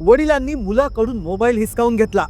वडिलांनी मुलाकडून मोबाईल हिसकावून घेतला.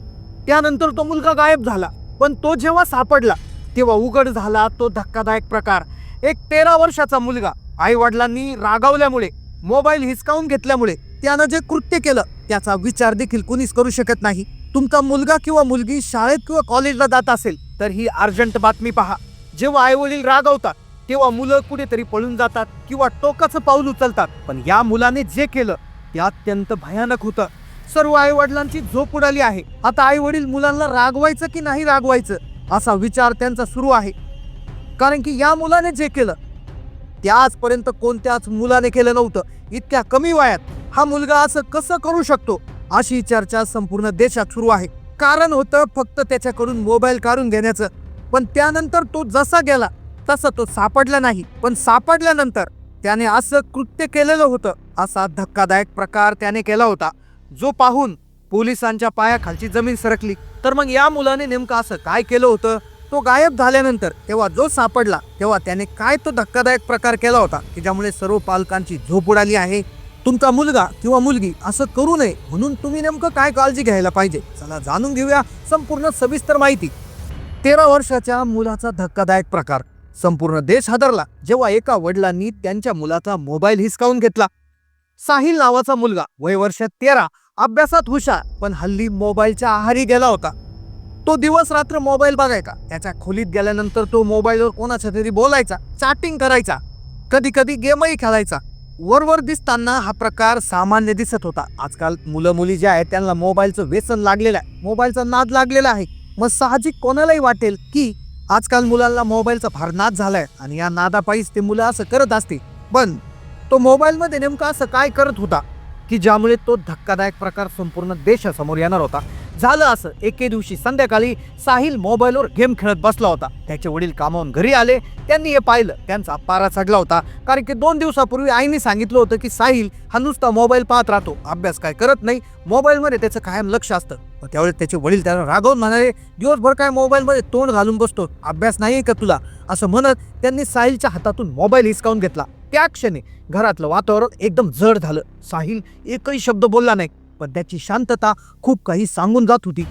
त्यानंतर तो मुलगा गायब झाला पण तो जेव्हा सापडला तेव्हा उघड झाला तो धक्कादायक प्रकार. एक तेरा वर्षाचा मुलगा आई वडिलांनी रागावल्यामुळे मोबाईल हिसकावून घेतल्यामुळे त्यानं जे कृत्य केलं त्याचा विचार देखील कुणीच करू शकत नाही. तुमचा मुलगा किंवा मुलगी शाळेत किंवा कॉलेजला जात असेल तर ही अर्जंट बातमी पहा. जेव्हा आई वडील रागावतात तेव्हा मुलं कुठेतरी पळून जातात किंवा टोकाचं पाऊल उचलतात. पण या मुलाने जे केलं ते अत्यंत भयानक होतं. सर्व आई वडिलांची झोप उडाली आहे. आता आई वडील मुलांना रागवायचं की नाही रागवायचं असा विचार त्यांचा सुरू आहे. कारण की या मुलाने जे केलं ते आजपर्यंत कोणत्याच मुलाने केलं नव्हतं. इतक्या कमी वयात हा मुलगा असं कसं करू शकतो अशी चर्चा संपूर्ण देशात सुरू आहे. कारण होतं फक्त त्याच्याकडून मोबाईल काढून घेण्याचं. पण त्यानंतर तो जसा गेला तसा तो सापडला नाही. पण सापडल्यानंतर त्याने असं कृत्य केलेलं होतं असा धक्कादायक प्रकार त्याने केला होता. जो पाहून पोलिसांच्या पायाखालची जमीन सरकली. तर मग या मुलाने नेमकं असं काय केलं होतं? तो गायब झाल्यानंतर तेव्हा जो सापडला तेव्हा त्याने काय तो धक्कादायक प्रकार केला होता की ज्यामुळे सर्व पालकांची झोप उडाली आहे? तुमचा मुलगा किंवा मुलगी असं करू नये म्हणून तुम्ही नेमकं काय काळजी घ्यायला पाहिजे? चला जाणून घेऊया संपूर्ण सविस्तर माहिती. तेरा वर्षाच्या मुलाचा धक्कादायक प्रकार. संपूर्ण देश हादरला. जेव्हा एका वडिलांनी त्यांच्या मुलाचा मोबाईल हिसकावून घेतला. साहिल नावाचा मुलगा वय वर्ष तेरा अभ्यासात हुशार पण हल्ली मोबाईलच्या आहारी गेला होता. तो दिवस रात्र मोबाईल बघायचा. त्याच्या खोलीत गेल्यानंतर तो मोबाईलवर कोणाच्या तरी बोलायचा चॅटिंग करायचा. कधी कधी गेमही खेळायचा. वरवर दिसताना हा प्रकार सामान्य दिसत होता. आजकाल मुलं मुली जे आहेत त्यांना मोबाईलचं व्यसन लागलेलं आहे. मोबाईलचा नाद लागलेला आहे. मग साहजिक कोणालाही वाटेल की आजकाल मुलांना मोबाईलचा फार नाद झालाय आणि या नादापायीच ते मुलं असं करत असते पण तो मोबाईलमध्ये नेमकं असं काय करत होता? की ज्यामुळे तो धक्कादायक प्रकार संपूर्ण देशासमोर येणार होता. झालं असं. एके दिवशी संध्याकाळी साहिल मोबाईलवर गेम खेळत बसला होता. त्याचे वडील कामावून घरी आले. त्यांनी हे पाहिलं. त्यांचा पारा चढला होता. कारण की दोन दिवसापूर्वी आईने सांगितलं होतं की साहिल हा नुसता मोबाईल पाहत राहतो. अभ्यास काय करत नाही. मोबाईलमध्ये त्याचं कायम लक्ष असतं. मग त्यावेळेस त्याचे वडील त्याला रागवून म्हणाले दिवसभर काय मोबाईलमध्ये तोंड घालून बसतो? अभ्यास नाही का तुला? असं म्हणत त्यांनी साहिलच्या हातातून मोबाईल हिसकावून घेतला. त्या क्षणी घरातलं वातावरण एकदम जड झालं. साहिल एकही शब्द बोलला नाही. पण त्याची शांतता खूप काही सांगून जात होती.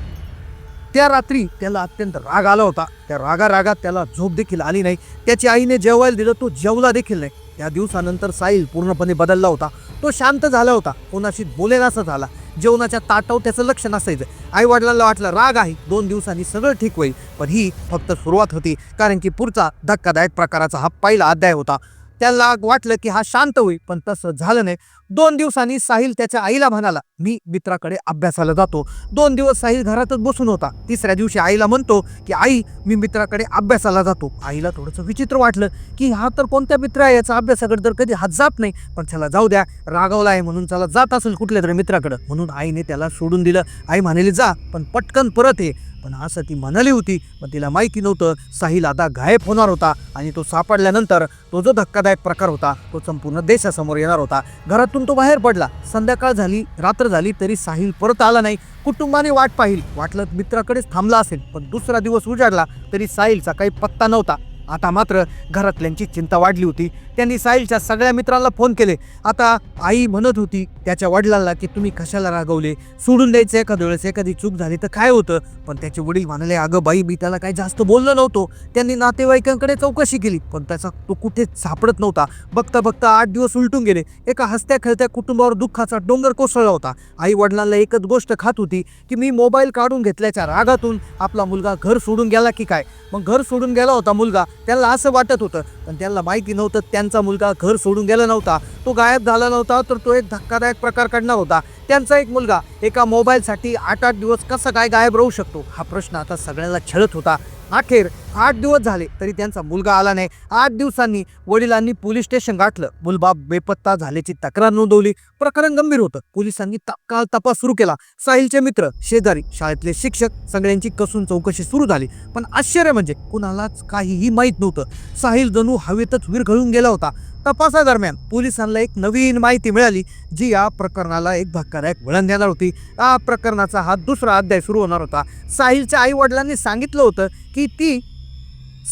त्या रात्री त्याला अत्यंत राग आला होता. त्या रागा रागात त्याला झोप देखील आली नाही. त्याची आईने जेवायला दिलं तो जेवला देखील नाही. त्या दिवसानंतर साहिल पूर्णपणे बदलला होता. तो शांत झाला होता. कोणाशी बोलेनासा झाला. जेवणाच्या ताटावर त्याचं लक्ष नसायचं. आई वडिलांना वाटलं राग आहे. दोन दिवसांनी सगळं ठीक होईल. पण ही फक्त सुरुवात होती. कारण की पुढचा धक्कादायक प्रकाराचा हा पहिला अध्याय होता. त्याला वाटलं की हा शांत होईल पण तसं झालं नाही. दोन दिवसांनी साहिल त्याच्या आईला म्हणाला मी मित्राकडे अभ्यासाला जातो. दोन दिवस साहिल घरातच बसून होता. तिसऱ्या दिवशी आईला म्हणतो की आई मी मित्राकडे अभ्यासाला जातो. आईला थोडंसं विचित्र वाटलं की हा तर कोणत्या मित्र आहे? याचा अभ्यासाकडे तर कधी हात जात नाही. पण त्याला जाऊ द्या. रागावला आहे म्हणून त्याला जात असेल कुठल्या तरी मित्राकडं. म्हणून आईने त्याला सोडून दिलं. आई म्हणाली जा पण पटकन परत ये. पण असं ती म्हणाली होती पण तिला माहिती नव्हतं साहिल आता गायब होणार होता आणि तो सापडल्यानंतर तो जो धक्कादायक प्रकार होता तो संपूर्ण देशासमोर येणार होता. घरातून तो बाहेर पडला. संध्याकाळ झाली रात्र झाली तरी साहिल परत आला नाही. कुटुंबाने वाट पाहिली. वाटलं मित्राकडेच थांबला असेल पण दुसरा दिवस उजाडला तरी साहिलचा काही पत्ता नव्हता. आता मात्र घरातल्यांची चिंता वाढली होती. त्यांनी साहिलच्या सगळ्या मित्रांना फोन केले. आता आई म्हणत होती त्याच्या वडिलांना की तुम्ही कशाला रागवले? सोडून द्यायचं एखाद्या वेळेस एखादी चूक झाली तर काय होतं? पण त्याचे वडील म्हणाले अगं बाई मी त्याला काही जास्त बोललो नव्हतो. त्यांनी नातेवाईकांकडे चौकशी केली पण त्याचा तो कुठेच सापडत नव्हता. बघता बघता आठ दिवस उलटून गेले. एका हसत्या खेळत्या कुटुंबावर दुःखाचा डोंगर कोसळला होता. आई वडिलांना एकच गोष्ट खात होती की मी मोबाईल काढून घेतल्याच्या रागातून आपला मुलगा घर सोडून गेला की काय? मग घर सोडून गेला होता मुलगा. त्यांना असं वाटत होतं पण त्यांना माहिती नव्हतं त्यांचा मुलगा घर सोडून गेला नव्हता. तो गायब झाला नव्हता तर तो एक धक्कादायक प्रकार घडणार होता. त्यांचा एक मुलगा एका मोबाईलसाठी आठ आठ दिवस कसा काय गायब राहू शकतो? हा प्रश्न आता सगळ्यांना छळत होता. अखेर आठ दिवस झाले तरी त्यांचा मुलगा आला नाही. आठ दिवसांनी वडिलांनी पोलीस स्टेशन गाठलं. मुलबाप बेपत्ता झाल्याची तक्रार नोंदवली. प्रकरण गंभीर होतं. पोलिसांनी तत्काळ तपास सुरू केला. साहिलचे मित्र शेजारी शाळेतले शिक्षक सगळ्यांची कसून चौकशी सुरू झाली. पण आश्चर्य म्हणजे कुणालाच काहीही माहीत नव्हतं. साहिल जणू हवेतच विरघळून गेला होता. तपासादरम्यान पोलिसांना एक नवीन माहिती मिळाली जी या प्रकरणाला एक धक्कादायक वळण देणार होती. या प्रकरणाचा हा दुसरा अध्याय सुरू होणार होता. साहिलच्या आई वडिलांनी सांगितलं होतं की ती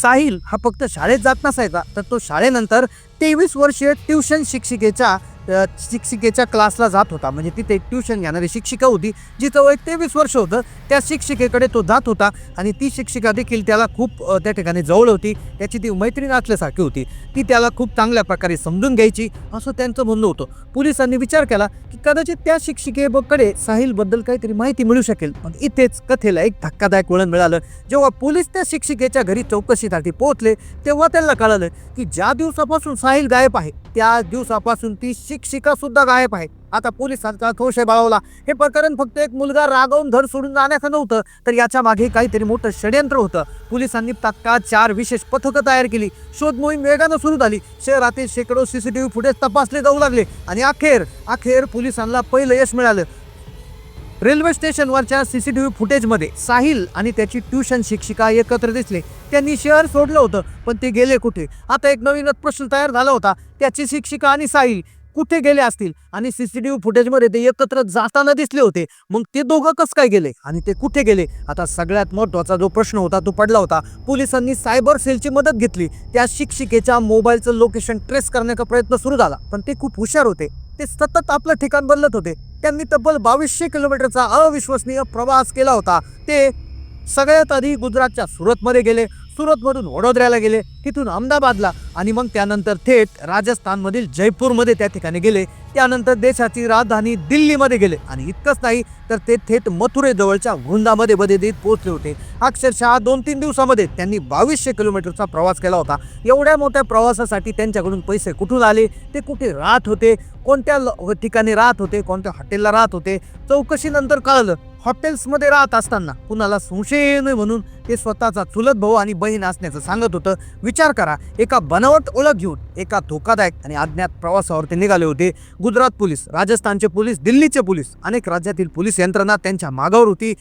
साहिल हा फक्त शाळेत जात नसायचा तर तो शाळेनंतर तेवीस वर्षीय ट्युशन शिक्षिकेच्या शिक्षिकेच्या क्लासला जात होता. म्हणजे तिथे एक ट्युशन घेणारी शिक्षिका होती जिचं वय तेवीस वर्ष होतं. त्या शिक्षिकेकडे तो जात होता आणि ती शिक्षिका देखील त्याला खूप त्या ठिकाणी जवळ होती. त्याची ती मैत्रीण असल्यासारखी होती. ती त्याला खूप चांगल्या प्रकारे समजून घ्यायची असं त्यांचं म्हणणं होतं. पोलिसांनी विचार केला की कदाचित त्या शिक्षिकेकडे साहिलबद्दल काहीतरी माहिती मिळू शकेल. पण इथेच कथेला एक धक्कादायक वळण मिळालं. जेव्हा पोलीस त्या शिक्षिकेच्या घरी चौकशीसाठी पोहोचले तेव्हा त्यांना कळालं की ज्या दिवसापासून साहिल गायब आहे त्या दिवसापासून ती शिक्षिका सुद्धा गायब आहे. आता पोलिसांचा संशय बाळवला. हे प्रकरण फक्त एक मुलगा रागावून धर सोडून जाण्याचं नव्हतं तर याच्या मागे काहीतरी मोठं षडयंत्र होतं. पोलिसांनी तात्काळ चार विशेष पथकं तयार केली. शोध मोहीम वेगानं सुरू झाली. शहरातील शेकडो सीसीटीव्ही फुटेज तपासले जाऊ लागले. आणि अखेर अखेर पोलिसांना पहिलं यश मिळालं. रेल्वे स्टेशनवरच्या सीसीटीव्ही फुटेजमध्ये साहिल आणि त्याची ट्युशन शिक्षिका एकत्र दिसले. त्यांनी शहर सोडलं होतं पण ते गेले कुठे? आता एक नवीनच प्रश्न तयार झाला होता. त्याची शिक्षिका आणि साहिल कुठे गेले असतील? आणि सीसीटीव्ही फुटेजमध्ये ते एकत्र जाताना दिसले होते. मग ते दोघं कसं काय गेले? आणि ते कुठे गेले? आता सगळ्यात महत्त्वाचा जो प्रश्न होता तो पडला होता. पोलिसांनी सायबर सेलची मदत घेतली. त्या शिक्षिकेच्या मोबाईलचं लोकेशन ट्रेस करण्याचा प्रयत्न सुरू झाला. पण ते खूप हुशार होते. ते सतत आपलं ठिकाण बदलत होते. त्यांनी तब्बल बावीसशे किलोमीटरचा अविश्वसनीय प्रवास केला होता. ते सगळ्यात आधी गुजरातच्या सुरतमध्ये गेले. सुरतमधून वडोदऱ्याला गेले तिथून अहमदाबादला आणि मग त्यानंतर थेट राजस्थानमधील जयपूरमध्ये त्या ठिकाणी गेले. त्यानंतर देशाची राजधानी दिल्लीमध्ये गेले आणि इतकंच नाही तर ते थेट मथुरेजवळच्या वृंदामध्ये बदेदीत पोहोचले होते. अक्षरशः दोन तीन दिवसामध्ये त्यांनी बावीसशे किलोमीटरचा प्रवास केला होता. एवढ्या मोठ्या प्रवासासाठी त्यांच्याकडून पैसे कुठून आले? ते कुठे राहत होते? कोणत्या ल- ठिकाणी राहत होते? कोणत्या हॉटेलला राहत होते? चौकशीनंतर कळलं हॉटेल्समध्ये राहत असताना कुणाला संशय नये म्हणून ते स्वतःचा चुलत भाऊ आणि बहीण असण्याचं सांगत होतं. विचार करा एका बनावट ओळख घेऊन एका धोकादायक आणि अज्ञात प्रवासावर ते निघाले होते. गुजरात पोलीस राजस्थानचे पोलीस दिल्लीचे पोलीस अनेक राज्यातील पोलीस यंत्रणा त्यांच्या मागावर होती.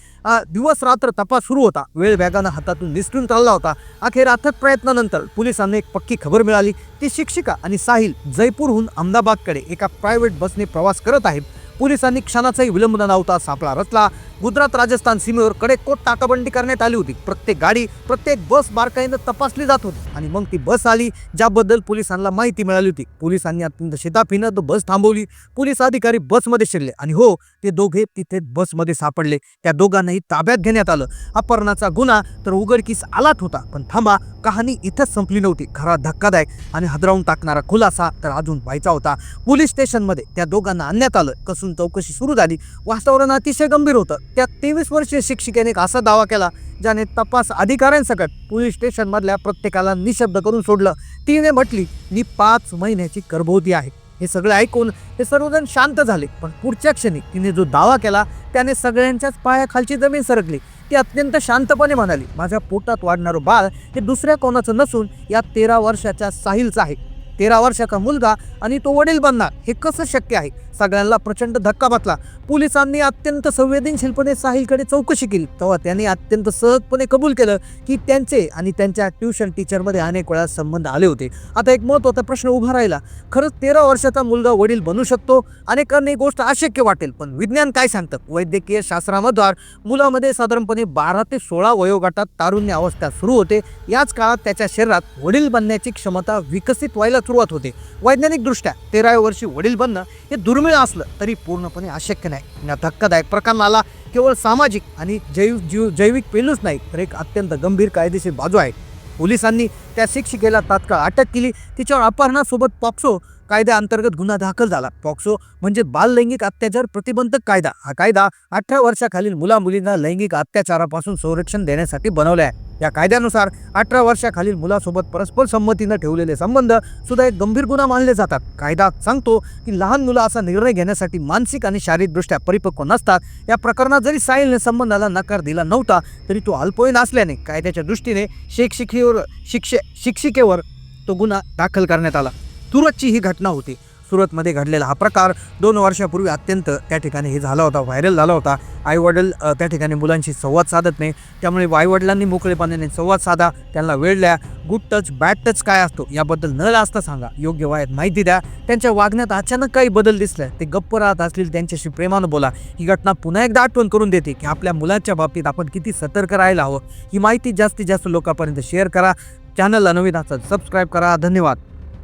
दिवस रात्र तपास सुरू होता. वेळ वेगानं हातातून निसटून चालला होता. अखेर अथक प्रयत्नानंतर पोलिसांना एक पक्की खबर मिळाली. ती शिक्षिका आणि साहिल जयपूरहून अहमदाबादकडे एका प्रायव्हेट बसने प्रवास करत आहेत. पोलिसांनी क्षणाचाही विलंब न लावता सापळा रचला. गुजरात राजस्थान सीमेवर कडेकोट टाकाबंदी करण्यात आली होती. प्रत्येक गाडी प्रत्येक बस बारकाईनं तपासली जात होती. आणि मग ती बस आली ज्याबद्दल पोलिसांना माहिती मिळाली होती. पोलिसांनी अत्यंत शिताफीनं तो बस थांबवली. पोलीस अधिकारी बसमध्ये शिरले आणि हो ते दोघे तिथे बसमध्ये सापडले. त्या दोघांनाही ताब्यात घेण्यात आलं. अपहरणाचा गुन्हा तर उघडकीस आलाच होता. पण थांबा कहाणी इथंच संपली नव्हती. खरा धक्कादायक आणि हदरावून टाकणारा खुलासा तर अजून व्हायचा होता. पोलीस स्टेशनमध्ये त्या दोघांना आणण्यात आलं. कसून चौकशी सुरू झाली. वातावरण अतिशय गंभीर होतं. त्या तेवीस वर्षीय शिक्षिकेने एक असा दावा केला ज्याने तपास अधिकाऱ्यांसकट पोलीस स्टेशनमधल्या प्रत्येकाला निशब्द करून सोडलं. तिने म्हटली मी पाच महिन्याची गर्भवती आहे. हे सगळं ऐकून हे सर्वजण शांत झाले पण पुढच्या क्षणी तिने जो दावा केला त्याने सगळ्यांच्याच पायाखालची जमीन सरकली. ती अत्यंत शांतपणे म्हणाली माझ्या पोटात वाढणारं बाळ हे दुसऱ्या कोणाचं नसून या तेरा वर्षाच्या साहिलचं आहे. तेरा वर्षाचा मुलगा आणि तो वडील बनणार हे कसं शक्य आहे? सगळ्यांना प्रचंड धक्का बसला. पोलिसांनी अत्यंत संवेदनशीलपणे साहिलकडे चौकशी केली. तेव्हा त्यांनी अत्यंत सहजपणे कबूल केलं की त्यांचे आणि त्यांच्या ट्युशन टीचरमध्ये अनेक वेळा संबंध आले होते. आता एक महत्त्वाचा प्रश्न उभा राहिला. खरंच तेरा वर्षाचा मुलगा वडील बनू शकतो? अनेकांना ही गोष्ट अशक्य वाटेल पण विज्ञान काय सांगतं? वैद्यकीय शास्त्रामधून मुलामध्ये साधारणपणे बारा ते सोळा वयोगटात तारुण्य अवस्था सुरू होते. याच काळात त्याच्या शरीरात वडील बनण्याची क्षमता विकसित व्हायला सुरुवात होते. वैज्ञानिकदृष्ट्या तेराव्या वर्षी वडील बनणं हे दुर्मिळ असलं तरी पूर्णपणे अशक्य नाही. या धक्कादायक प्रकरणाला केवळ सामाजिक आणि जैव जीव जैविक पेलूच नाही तर एक अत्यंत गंभीर कायदेशीर बाजू आहे. पोलिसांनी त्या शिक्षिकेला तात्काळ अटक केली. तिच्यावर अपहरणासोबत पॉप्सो कायद्याअंतर्गत गुन्हा दाखल झाला. पॉक्सो म्हणजे बाल लैंगिक अत्याचार प्रतिबंधक कायदा. हा कायदा अठरा वर्षाखालील मुला मुलींना लैंगिक अत्याचारापासून संरक्षण देण्यासाठी बनवला आहे. या कायद्यानुसार अठरा वर्षाखालील मुलासोबत परस्पर संमतीनं ठेवलेले संबंध सुद्धा एक गंभीर गुन्हा मानले जातात. कायदा सांगतो की लहान मुलं असा निर्णय घेण्यासाठी मानसिक आणि शारीरिकदृष्ट्या परिपक्व नसतात. या प्रकरणात जरी साहिलने संबंधाला नकार दिला नव्हता तरी तो अल्पवयीन असल्याने कायद्याच्या दृष्टीने शिक्षिकेवर शिक्षे शिक्षिकेवर तो गुन्हा दाखल करण्यात आला. सुरतची ही घटना होती. सुरतमध्ये घडलेला हा प्रकार दोन वर्षापूर्वी अत्यंत त्या ठिकाणी हे झाला होता व्हायरल झाला होता. आईवडील त्या ठिकाणी मुलांशी संवाद साधत नाही. त्यामुळे आईवडिलांनी मोकळेपणाने संवाद साधा त्यांना वेळ द्या. गुड टच बॅड टच काय असतो याबद्दल न लाजता सांगा. योग्य वयात माहिती द्या. त्यांच्या वागण्यात अचानक काही बदल दिसला. ते गप्प राहत असतील त्यांच्याशी प्रेमानं बोला. ही घटना पुन्हा एकदा आठवण करून देते की आपल्या मुलांच्या बाबतीत आपण किती सतर्क राहायला हवं ही माहिती जास्तीत जास्त लोकांपर्यंत शेअर करा. चॅनलला नवीन असाल सबस्क्राईब करा. धन्यवाद.